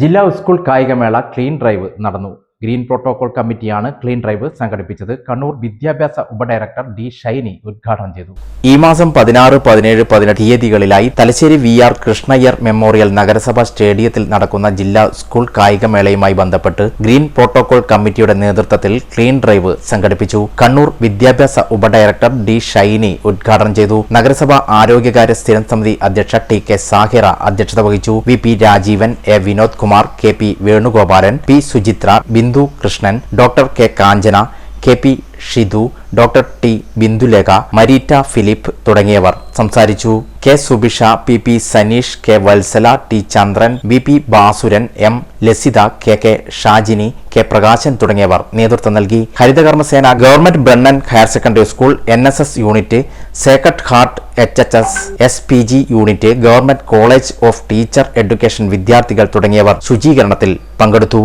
ജില്ലാ സ്കൂൾ കായികമേള clean drive നടന്നു. ഗ്രീൻ പ്രോട്ടോകോൾ കമ്മിറ്റിയാണ് ക്ലീൻ ഡ്രൈവ് സംഘടിപ്പിച്ചത്. കണ്ണൂർ വിദ്യാഭ്യാസ ഉപഡയറക്ടർ ഡി ഷൈനി ഉദ്ഘാടനം ചെയ്തു. ഈ മാസം പതിനാറ് പതിനേഴ് പതിനെട്ട് തീയതികളിലായി Thalassery V R Krishnayyar memorial നഗരസഭാ സ്റ്റേഡിയത്തിൽ നടക്കുന്ന ജില്ലാ സ്കൂൾ കായികമേളയുമായി ബന്ധപ്പെട്ട് ഗ്രീൻ പ്രോട്ടോകോൾ കമ്മിറ്റിയുടെ നേതൃത്വത്തിൽ ക്ലീൻ ഡ്രൈവ് സംഘടിപ്പിച്ചു. കണ്ണൂർ വിദ്യാഭ്യാസ ഉപഡയറക്ടർ ഡി ഷൈനി ഉദ്ഘാടനം ചെയ്തു. നഗരസഭാ ആരോഗ്യകാര്യ സ്ഥിരം സമിതി അധ്യക്ഷ ടി കെ സാഹിറ അധ്യക്ഷത വഹിച്ചു. V P Rajeevan A Vinod Kumar K P Venugopalan P Suchitra Bindu Krishnan doctor K Kanchana K P Shithu doctor T Bindulekha Mareeta Philip തുടങ്ങിയവർ സംസാരിച്ചു. K Subisha P P Saneesh K Vatsala T Chandran B P Basuran M Lasitha K K Shajini K Prakashan തുടങ്ങിയവർ നേതൃത്വം നൽകി. ഹരിതകർമ്മസേന government Brennen higher secondary school N S S unit sacred heart H H S S P G unit government college of teacher education വിദ്യാർത്ഥികൾ തുടങ്ങിയവർ ശുചീകരണത്തിൽ പങ്കെടുത്തു.